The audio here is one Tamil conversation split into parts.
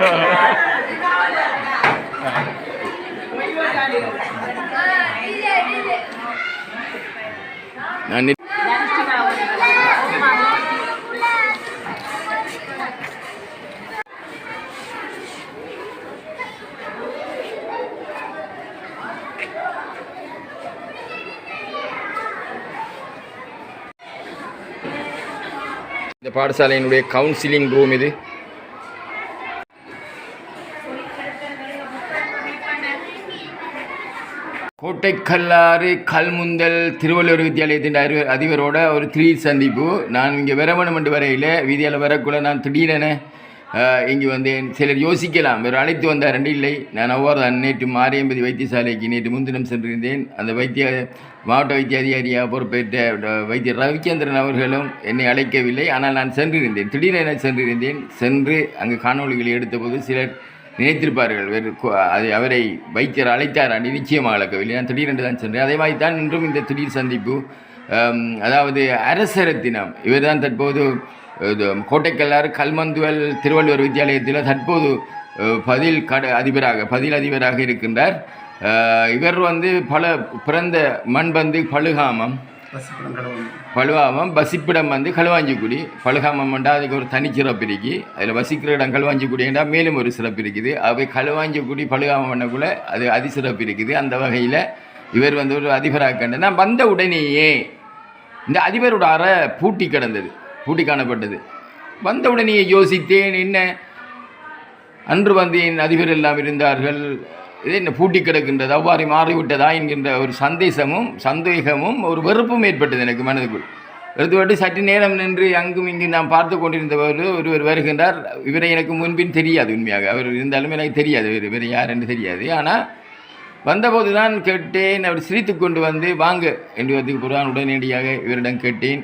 来来 இந்த பாடசாலையினுடைய கவுன்சிலிங் ரூம் இது. கோட்டைக்கல்லாறு கல்முந்தல் திருவள்ளுவர் வித்தியாலயத்தின் அறிவு அதிபரோட ஒரு திடீர் சந்திப்பு. நான் இங்கே வரவணும் என்று வரையில் வீதியால் வரக்குள்ள நான் திடீரென இங்கு வந்தேன் சிலர் யோசிக்கலாம். வேறு அழைத்து வந்தார். ரெண்டு இல்லை. நான் அவ்வாறு நேற்று மாரியம்பதி வைத்தியசாலைக்கு நேற்று முன்தினம் சென்றிருந்தேன். அந்த வைத்திய மாவட்ட வைத்திய அதிகாரியாக பொறுப்பேற்ற வைத்தியர் ரவிச்சந்திரன் அவர்களும் என்னை அழைக்கவில்லை. ஆனால் நான் சென்றிருந்தேன். திடீரென சென்றிருந்தேன். சென்று அங்கு காணொளிகளை எடுத்தபோது சிலர் நினைத்திருப்பார்கள். வேறு கு- அது அவரை வைத்தியர் அழைத்தார்? அன்று நிச்சயமாக அழைக்கவில்லை. நான் திடீரென்று தான் சென்றேன். அதே மாதிரி தான் இன்றும் இந்த திடீர் சந்திப்பு அதாவது அரசர தினம் இவர் தான் தற்போது இது, கோட்டைக்கல்லாறு கல்மந்துவல் திருவள்ளுவர் வித்தியாலயத்தில் தற்போது பதில் கட அதிபராக பதில் அதிபராக இருக்கின்றார். இவர் வந்து பல பிறந்த மண்பந்து பழுகாமம் வசிப்பிடம் கடவுள். பழுவாமம் வசிப்பிடம் வந்து களுவாஞ்சிக்குடி பழுகாமம் என்றால் அதுக்கு ஒரு தனிச்சிறப்பு இருக்கு அதில் வசிக்கிற இடம் களுவாஞ்சிக்குடி என்றால் மேலும் ஒரு சிறப்பு இருக்குது அவை களுவாஞ்சிக்குடி பழுகாமம் பண்ணக்குள்ள அது அதிசிறப்பு இருக்குது அந்த வகையில் இவர் வந்து ஒரு அதிபராக கண்டு நான் வந்த உடனேயே இந்த அதிபரோட அறை பூட்டி கிடந்தது. பூட்டி காணப்பட்டது. வந்த யோசித்தேன் என்ன? அன்று வந்து என் அதிபர் எல்லாம் இருந்தார்கள். இது என்ன பூட்டி கிடக்கின்றது? அவ்வாறு மாறிவிட்டதா என்கின்ற ஒரு சந்தேசமும் சந்தேகமும் ஒரு வெறுப்பும் ஏற்பட்டது எனக்கு மனதுக்குள். எடுத்துவிட்டு சற்று நேரம் நின்று அங்கும் இங்கும் நாம் பார்த்து கொண்டிருந்தவர் ஒருவர் வருகின்றார். இவரை எனக்கு முன்பின் தெரியாது உண்மையாக. அவர் இருந்தாலும் எனக்கு தெரியாது. இவர் இவர் யார் என்று தெரியாது. ஆனால் வந்தபோது தான் கேட்டேன். அவர் சிரித்து கொண்டு வந்து வாங்க என்று வந்து புறான் உடனடியாக இவரிடம் கேட்டேன்.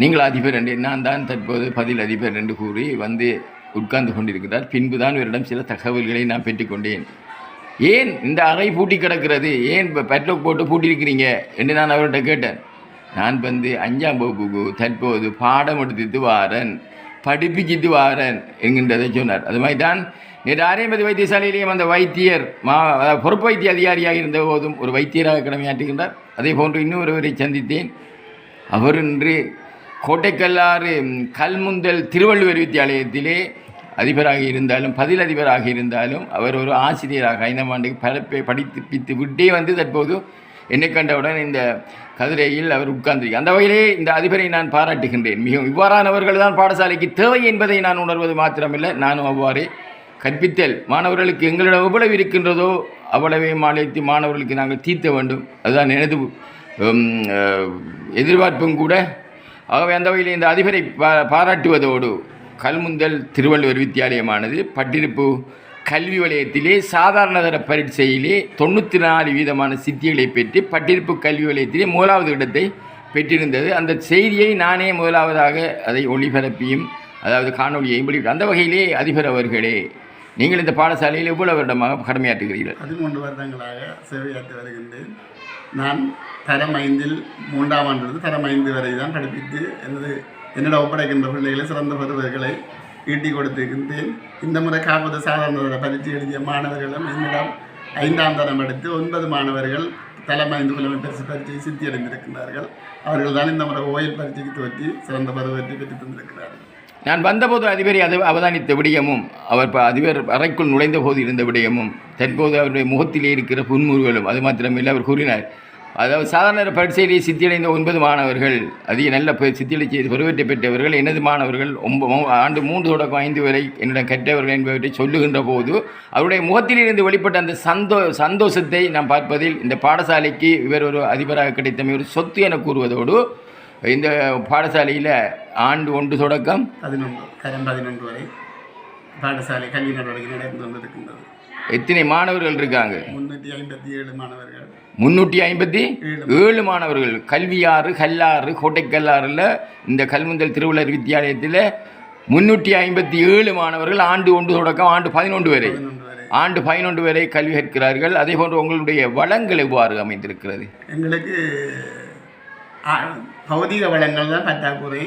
நீங்கள் அதிபர் என்று நான் தான் தற்போது பதில் அதிபர் என்று கூறி வந்து உட்கார்ந்து கொண்டிருக்கிறார். பின்பு தான் இவரிடம் சில தகவல்களை நான் பெற்றுக்கொண்டேன் ஏன் இந்த அறை பூட்டி கிடக்கிறது? ஏன் இப்போ பெட்லோக் போட்டு பூட்டியிருக்கிறீங்க? என்று நான் அவர்கிட்ட கேட்டேன். நான் வந்து அஞ்சாம் வகுப்புக்கு தற்போது பாடம் எடுத்துட்டு வாரன் படிப்பிச்சிட்டு வாரன் என்கின்றதை சொன்னார். அது மாதிரி தான் நேற்று ஆரியம்பதி வைத்தியசாலையிலேயும் அந்த வைத்தியர் மா பொறுப்பு வைத்திய அதிகாரியாக இருந்த போதும் ஒரு வைத்தியராக கடமையாற்றுகின்றார். அதே போன்று இன்னொருவரை சந்தித்தேன். அவர் இன்று கோட்டைக்கல்லாறு கல்முந்தல் திருவள்ளுவர் வித்தியாலயத்திலே அதிபராக இருந்தாலும் பதில் அதிபராக இருந்தாலும் அவர் ஒரு ஆசிரியராக ஐந்தாம் ஆண்டுக்கு பரப்பை படித்து பித்து விட்டே வந்து தற்போது என்னை கண்டவுடன் இந்த கதிரையில் அவர் உட்கார்ந்திருக்கிறார். அந்த வகையிலே இந்த அதிபரை நான் பாராட்டுகின்றேன். மிகவும் இவ்வாறானவர்கள் தான் பாடசாலைக்கு தேவை என்பதை நான் உணர்வது மாத்திரமில்லை. நானும் அவ்வாறே கற்பித்தல். மாணவர்களுக்கு எங்களிடம் எவ்வளவு இருக்கின்றதோ அவ்வளவே மாநிலத்தி மாணவர்களுக்கு நாங்கள் தீர்த்த வேண்டும். அதுதான் எனது எதிர்பார்ப்பும் கூட. ஆகவே அந்த வகையில் இந்த அதிபரை பா பாராட்டுவதோடு கல்முந்தல் திருவள்ளுவர் வித்தியாலயமானது பட்டிருப்பு கல்வி வலயத்திலே சாதாரண தர பரீட்சையிலே தொண்ணூற்றி நாலு வீதமான சித்திகளை பெற்று பட்டிருப்பு கல்வி வலயத்திலே முதலாவது இடத்தை பெற்றிருந்தது. அந்த செய்தியை நானே முதலாவதாக அதை ஒளிபரப்பியும் அதாவது காணொலியையும் வெளியிட்டேன் அந்த வகையிலே அதிபர் அவர்களே நீங்கள் இந்த பாடசாலையில் எவ்வளவு வருடமாக கடமையாற்றுகிறீர்கள்? பதிமூன்று வருடங்களாக சேவையாற்றி வருகின்றேன். நான் தரம் ஐந்தில் மூன்றாம் ஆண்டிலிருந்து தரம் ஐந்து வரை தான் படிப்பித்து எனது என்னிடம் ஒப்படைக்கின்ற பிள்ளைகளை சிறந்த பருவர்களை ஈட்டி கொடுத்திருக்கின்றேன். இந்த முறை காப்பது சாதாரண தர பரீட்சை எழுதிய மாணவர்களும் என்னிடம் ஐந்தாம் தரம் எடுத்து ஒன்பது மாணவர்கள் தலம் ஐந்து கிலோமீட்டர் பரீட்சை சித்தி அடைந்திருக்கின்றார்கள் அவர்கள் தான் இந்த முறை ஓயில் பரீட்சைக்கு தோற்றி சிறந்த பருவத்தை பெற்று தந்திருக்கிறார்கள். நான் வந்தபோது அதிபரை அது அவதானித்த விடயமும் அவர் ப- அதிபர் அறைக்குள் நுழைந்த போது இருந்த விடயமும் தற்போது அவருடைய முகத்திலே இருக்கிற புன்முறுகளும் அது மாத்திரமில்லை அவர் கூறினார் அதாவது சாதாரண பரீட்சையிலே சித்தியடைந்த ஒன்பது மாணவர்கள் அதிக நல்ல சித்தியடை செய்து பருவத்தை பெற்றவர்கள் எனது மாணவர்கள் ஒம்ப மூ- ஆண்டு மூன்று தொடக்கம் ஐந்து வரை என்னிடம் கற்றவர்கள் என்பவற்றை சொல்லுகின்ற போது அவருடைய முகத்திலிருந்து வெளிப்பட்ட அந்த சந்தோ சந்தோஷத்தை நாம் பார்ப்பதில் இந்த பாடசாலைக்கு இவர் ஒரு அதிபராக கிடைத்தமை ஒரு சொத்து என கூறுவதோடு இந்த பாடசாலையில் ஆண்டு ஒன்று தொடக்கம் பதினொன்று வரை பாடசாலை கல்வி நடவடிக்கை நடந்து கொண்டிருக்கின்றது. எத்தனை மாணவர்கள் இருக்காங்க? முன்னூற்றி ஐம்பத்தி ஏழு மாணவர்கள். முன்னூற்றி ஐம்பத்தி ஏழு. மாணவர்கள். கல்வியாறு கல்லாறு கோட்டைக்கல்லாறில் இந்த கல்முந்தல் திருவள்ளுவர் வித்தியாலயத்தில் முன்னூற்றி ஐம்பத்தி ஏழு மாணவர்கள் ஆண்டு ஒன்று தொடக்கம் ஆண்டு பதினொன்று வரை. ஆண்டு பதினொன்று வரை கல்வி கற்கிறார்கள். அதே போன்று உங்களுடைய வளங்கள் எவ்வாறு அமைந்திருக்கிறது? எங்களுக்கு பௌதிக வளங்கள் தான் பற்றாக்குறை.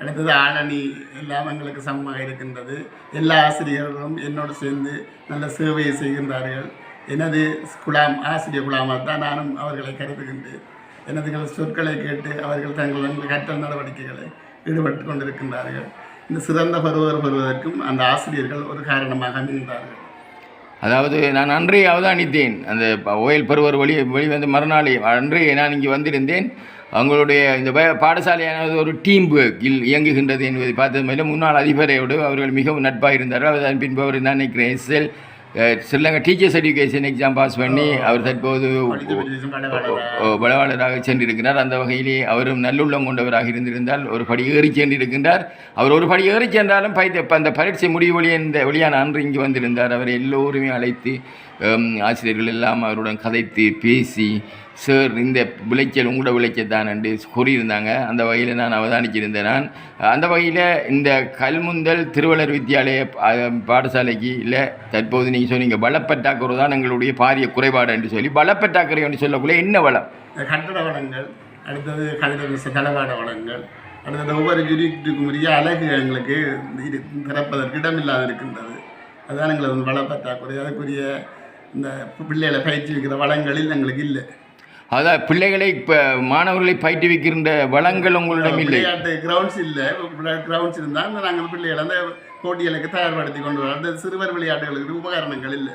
அடுத்தது ஆளணி எல்லாம் எங்களுக்கு சமமாக இருக்கின்றது. எல்லா ஆசிரியர்களும் என்னோடு சேர்ந்து நல்ல சேவையை செய்கின்றார்கள். எனது குலாம் ஆசிரியர் குலாமாக தான் நானும் அவர்களை கருதுகின்றேன். எனது சொற்களை கேட்டு அவர்கள் தங்கள் கற்றல் நடவடிக்கைகளை ஈடுபட்டு கொண்டிருக்கின்றார்கள். இந்த சிறந்த பருவர் பெறுவதற்கும் அந்த ஆசிரியர்கள் ஒரு காரணமாக அமைந்தார்கள். அதாவது நான் அன்றைய அவதானித்தேன். அந்த ஓயல் பருவர் வழி வெளிவந்த மறுநாளே அன்றைய நான் இங்கே வந்திருந்தேன். அவங்களுடைய இந்த பாடசாலையானது ஒரு டீம் ஒர்க்கில் இயங்குகின்றது என்பதை பார்த்தது மேலும் முன்னாள் அதிபரையோடு அவர்கள் மிகவும் நட்பாக இருந்தார்கள் அதன் பின்பு அவர் நான் நினைக்கிறேன். SL Sri Lanka teachers education exam pass பண்ணி அவர் தற்போது பலவாளராக சென்றிருக்கிறார். அந்த வகையிலே அவரும் நல்லுள்ளம் கொண்டவராக இருந்திருந்தால் ஒரு படி ஏறி சென்றிருக்கின்றார். அவர் ஒரு படி ஏறி சென்றாலும் பைத்த இப்ப அந்த பரீட்சை முடிவு வழி இந்த வழியான அன்று இங்கு வந்திருந்தார். அவர் எல்லோருமே அழைத்து ஆசிரியர்கள் எல்லாம் அவருடன் கதைத்து பேசி சார் இந்த விளைச்சல் உங்களோட விளைச்சல் தான் என்று கூறியிருந்தாங்க. அந்த வகையில் நான் அவதானிச்சிருந்தேன். நான் அந்த வகையில் இந்த கல்முந்தல் திருவள்ளர் வித்தியாலய பாடசாலைக்கு இல்லை தற்போது நீங்கள் சொன்னீங்க பலப்பற்றாக்குறை தான் எங்களுடைய பாரிய குறைபாடு என்று சொல்லி பலப்பற்றாக்குறை என்று சொல்லக்குள்ளே என்ன வளம்? கட்டட வளங்கள் அடுத்தது கணித தளவாட வளங்கள் அடுத்தது ஒவ்வொரு யூனிட்டுக்கும் உரிய அழகு எங்களுக்கு திறப்பதற்கு இடமில்லாது இருக்கின்றது அதுதான் எங்களது வளப்பற்றாக்குறை. அதுக்குரிய இந்த பிள்ளைகளை பயிற்றுவிக்கிற வளங்களில் எங்களுக்கு இல்லை. அதான் பிள்ளைகளை இப்போ மாணவர்களை பயிற்றுவிக்கின்ற வளங்கள் உங்களிடம் இல்லை. விளையாட்டு கிரவுண்ட்ஸ் இல்லை. கிரவுண்ட்ஸ் இருந்தால் நாங்கள் பிள்ளைகளை அந்த போட்டிகளுக்கு தயார்படுத்தி கொண்டு வரோம். அந்த சிறுவர் விளையாட்டுகளுக்கு உபகரணங்கள் இல்லை.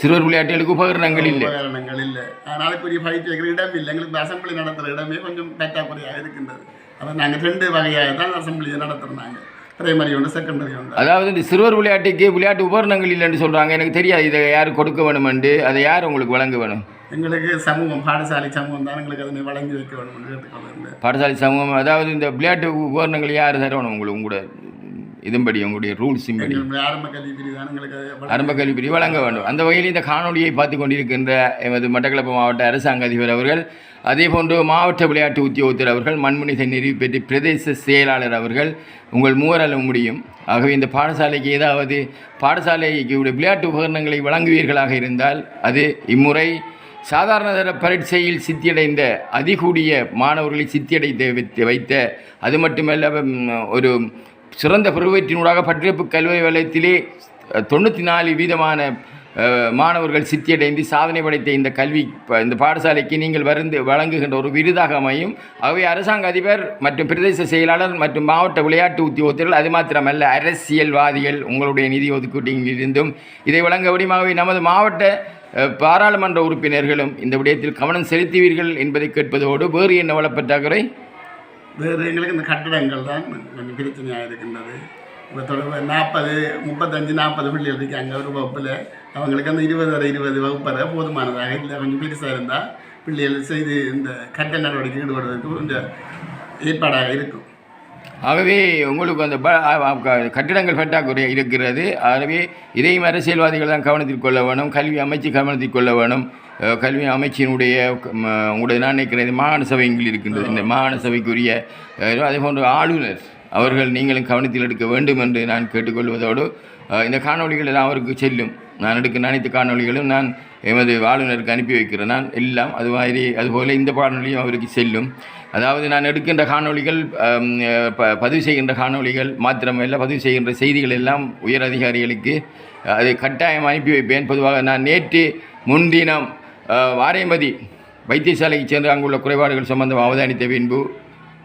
சிறுவர் விளையாட்டுகளுக்கு உபகரணங்கள் இல்லை. உபகரணங்கள் இல்லை. அதனால அதுக்குரிய பயிற்சி வைக்கிற இடம் இல்லை. எங்களுக்கு அசம்பிளி நடத்துகிற இடமே கொஞ்சம் பற்றாக்குறையாக இருக்கின்றது. அதான் நாங்கள் ரெண்டு வகையாக தான் அசம்பிளியை நடத்துகிறாங்க பிரைமரி ஒன்று செகண்டரி ஒன்று அதாவது இந்த சிறுவர் விளையாட்டுக்கு விளையாட்டு உபகரணங்கள் இல்லைன்னு சொல்கிறாங்க எனக்கு தெரியாது இதை யார் கொடுக்க வேணுமென்று. அதை யார் உங்களுக்கு வழங்க வேணும்? எங்களுக்கு சமூகம் பாடசாலை சமூகம் தான் எங்களுக்கு அதனை வழங்கி வைக்க கேட்டுக்கொள்கிறேன் பாடசாலை சமூகம் அதாவது இந்த விளையாட்டு உபகரணங்கள் யார் தரணும் உங்களுக்கு உங்களோட இதன்படி உங்களுடைய ரூல்ஸின் படி ஆரம்ப கல்வி பிரிவு வழங்கி- வேண்டும். அந்த வகையில் இந்த காணொலியை பார்த்து கொண்டிருக்கின்ற எமது மட்டக்களப்பு மாவட்ட அரசாங்க அதிபர் அவர்கள் அதே போன்று மாவட்ட விளையாட்டு உத்தியோகத்தர் அவர்கள் மண்முனை நிறைவு பெற்று பிரதேச செயலாளர் அவர்கள் உங்கள் மூவராலும் முடியும். ஆகவே இந்த பாடசாலைக்கு ஏதாவது பாடசாலைக்கு விளையாட்டு உபகரணங்களை வழங்குவீர்களாக இருந்தால் அது இம்முறை சாதாரண தர பரீட்சையில் சித்தியடைந்த அதிகூடிய மாணவர்களை சித்தியடைத்த வைத்த- வைத்த அது மட்டுமல்ல ஒரு சிறந்த பருவத்தினூடாக பட்டியப்பு கல்வி வலயத்திலே தொண்ணூற்றி நாலு வீதமான மாணவர்கள் சித்தியடைந்து சாதனை படைத்த இந்த கல்வி இந்த பாடசாலைக்கு நீங்கள் வருந்து வழங்குகின்ற ஒரு விருதாக அமையும். ஆகவே அரசாங்க அதிபர் மற்றும் பிரதேச செயலாளர் மற்றும் மாவட்ட விளையாட்டு உத்தியோகத்தர்கள் அது மாத்திரமல்ல அரசியல்வாதிகள் உங்களுடைய நிதி ஒதுக்கீட்டிலிருந்தும் இதை வழங்க நமது மாவட்ட பாராளுமன்ற உறுப்பினர்களும் இந்த விடயத்தில் கவனம் செலுத்துவீர்கள் என்பதை கேட்பதோடு வேறு என்ன வளப்பற்றாக்குறை? வேறு எங்களுக்கு இந்த கட்டடங்கள் தான் கொஞ்சம் பிரச்சனையாக இருக்கின்றது. இப்போ தொடர்பு நாற்பது முப்பத்தஞ்சு நாற்பது பிள்ளைகள் இருக்காங்க ஒரு வகுப்பில். அவங்களுக்கு அந்த இருபது வரை இருபது வகுப்பறை போதுமானதாக இல்லை. கொஞ்சம் பெருசாக இருந்தால் பிள்ளைகள் செய்து இந்த கட்ட நடவடிக்கை ஈடுபடுவதற்கு கொஞ்சம் ஏற்பாடாக இருக்கும். ஆகவே உங்களுக்கு அந்த கட்டிடங்கள் பற்றாக்குறை இருக்கிறது. ஆகவே இதையும் அரசியல்வாதிகள் தான் கவனத்தில் கொள்ள வேணும். கல்வி அமைச்சு கவனத்தில் கொள்ள வேணும். கல்வி அமைச்சினுடைய உங்களுடைய நான் நினைக்கிறது மாகாண சபைகள் இருக்கின்றது. இந்த மாகாண சபைக்குரிய அதே போன்று ஆளுநர் அவர்கள் நீங்களும் கவனத்தில் எடுக்க வேண்டும் என்று நான் கேட்டுக்கொள்வதோடு இந்த காணொளிகள் எல்லாம் அவருக்கு செல்லும். நான் எடுக்கும் அனைத்து காணொளிகளும் நான் எமது ஆளுநருக்கு அனுப்பி வைக்கிறேன். நான் எல்லாம் அது மாதிரி அதுபோல் இந்த காணொளியும் அவருக்கு செல்லும். அதாவது நான் எடுக்கின்ற ப பதிவு செய்கின்ற காணொளிகள் மாத்திரமல்ல பதிவு செய்கின்ற செய்திகள் எல்லாம் உயர் அதிகாரிகளுக்கு அதை கட்டாயம் அனுப்பி வைப்பேன். பொதுவாக நான் நேற்று முன்தினம் அஹ், வாரியமதி வைத்தியசாலைக்கு சென்று அங்குள்ள குறைபாடுகள் சம்பந்தம் அவதானித்த பின்பு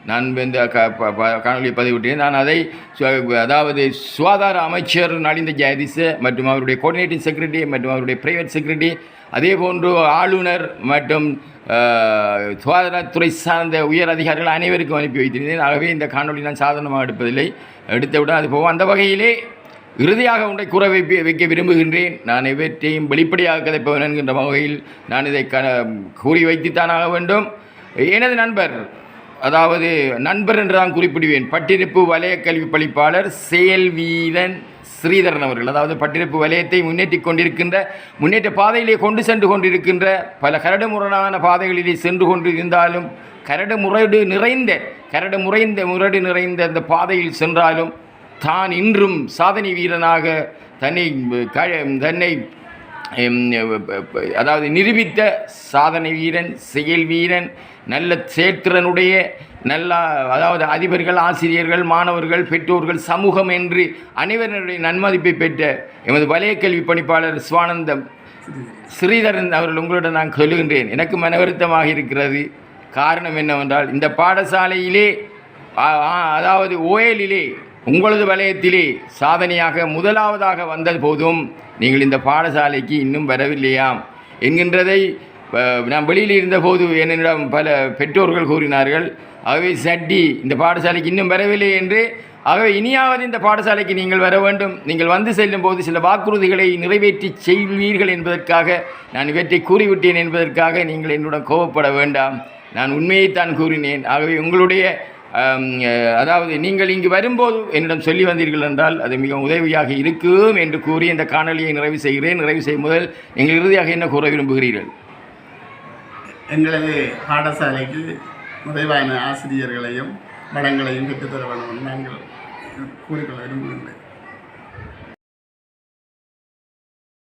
நான் இந்த க ப- ப- காணொலியை பதிவிட்டேன். நான் அதை சு- அதாவது சுகாதார அமைச்சர் நலிந்த ஜெயதிச மற்றும் அவருடைய கோஆர்டினேட்டிங் செக்ரட்டரி மற்றும் அவருடைய பிரைவேட் செக்ரட்டரி அதே போன்று ஆளுநர் மற்றும் சுகாதாரத்துறை சார்ந்த உயர் அதிகாரிகள் அனைவருக்கும் அனுப்பி வைத்திருந்தேன். ஆகவே இந்த காணொலி நான் சாதாரணமாக எடுப்பதில்லை. எடுத்தவுடன் அது போகும். அந்த வகையிலே இறுதியாக ஒன்றை கூற வைப்ப வைக்க விரும்புகின்றேன். நான் எவற்றையும் வெளிப்படையாக கதைப்பவன் என்கின்ற வகையில் நான் இதை க கூறி வைத்துத்தானாக வேண்டும். எனது நண்பர் அதாவது நண்பர் என்று தான் குறிப்பிடுவேன். பட்டிருப்பு வலய கல்வி பணிப்பாளர் செயல்வீரன் ஸ்ரீதரன் அவர்கள். அதாவது பட்டிருப்பு வலயத்தை முன்னேற்றி கொண்டிருக்கின்ற முன்னேற்ற பாதையிலே கொண்டு சென்று கொண்டிருக்கின்ற பல கரடுமுரடான பாதைகளிலே சென்று கொண்டிருந்தாலும் கரடு முரடு நிறைந்த கரடு முறைந்த முரடு நிறைந்த அந்த பாதையில் சென்றாலும் தான் இன்றும் சாதனை வீரனாக தன்னை க- தன்னை அதாவது நிரூபித்த சாதனை வீரன் செயல் வீரன் நல்ல செயற்திறனுடைய நல்ல அதாவது அதிபர்கள் ஆசிரியர்கள் மாணவர்கள் பெற்றோர்கள் சமூகம் என்று அனைவருடைய நன்மதிப்பை பெற்ற எமது வலய கல்வி பணிப்பாளர் சிவானந்தம் ஸ்ரீதரன் அவர்கள் உங்களிடம் நான் சொல்லுகின்றேன். எனக்கு மன வருத்தமாக இருக்கிறது. காரணம் என்னவென்றால் இந்த பாடசாலையிலே அதாவது ஓயலிலே உங்களது வலயத்திலே சாதனையாக முதலாவதாக வந்த போதும் நீங்கள் இந்த பாடசாலைக்கு இன்னும் வரவில்லையாம் என்கின்றதை நான் வெளியில் இருந்தபோது என்னிடம் பல பெற்றோர்கள் கூறினார்கள் ஆகவே சட்டி இந்த பாடசாலைக்கு இன்னும் வரவில்லை என்று ஆகவே இனியாவது இந்த பாடசாலைக்கு நீங்கள் வர வேண்டும். நீங்கள் வந்து செல்லும் போது சில வாக்குறுதிகளை நிறைவேற்றி செய்வீர்கள் என்பதற்காக நான் இவற்றை கூறிவிட்டேன் என்பதற்காக நீங்கள் என்னுடன் கோபப்பட வேண்டாம். நான் உண்மையைத்தான் கூறினேன். ஆகவே உங்களுடைய அதாவது நீங்கள் இங்கு வரும்போது என்னிடம் சொல்லி வந்தீர்கள் என்றால் அது மிக உதவியாக இருக்கும் என்று கூறி இந்த காணொலியை நிறைவு செய்கிறேன். நிறைவு செய்யும் முதல் நீங்கள் இறுதியாக என்ன கூற விரும்புகிறீர்கள்? எங்களது பாடசாலைக்கு நிறைவான ஆசிரியர்களையும் படங்களையும் பெற்றுத்தர வேண்டும் நாங்கள் கூறிக்கொள்ள விரும்புகின்றேன்.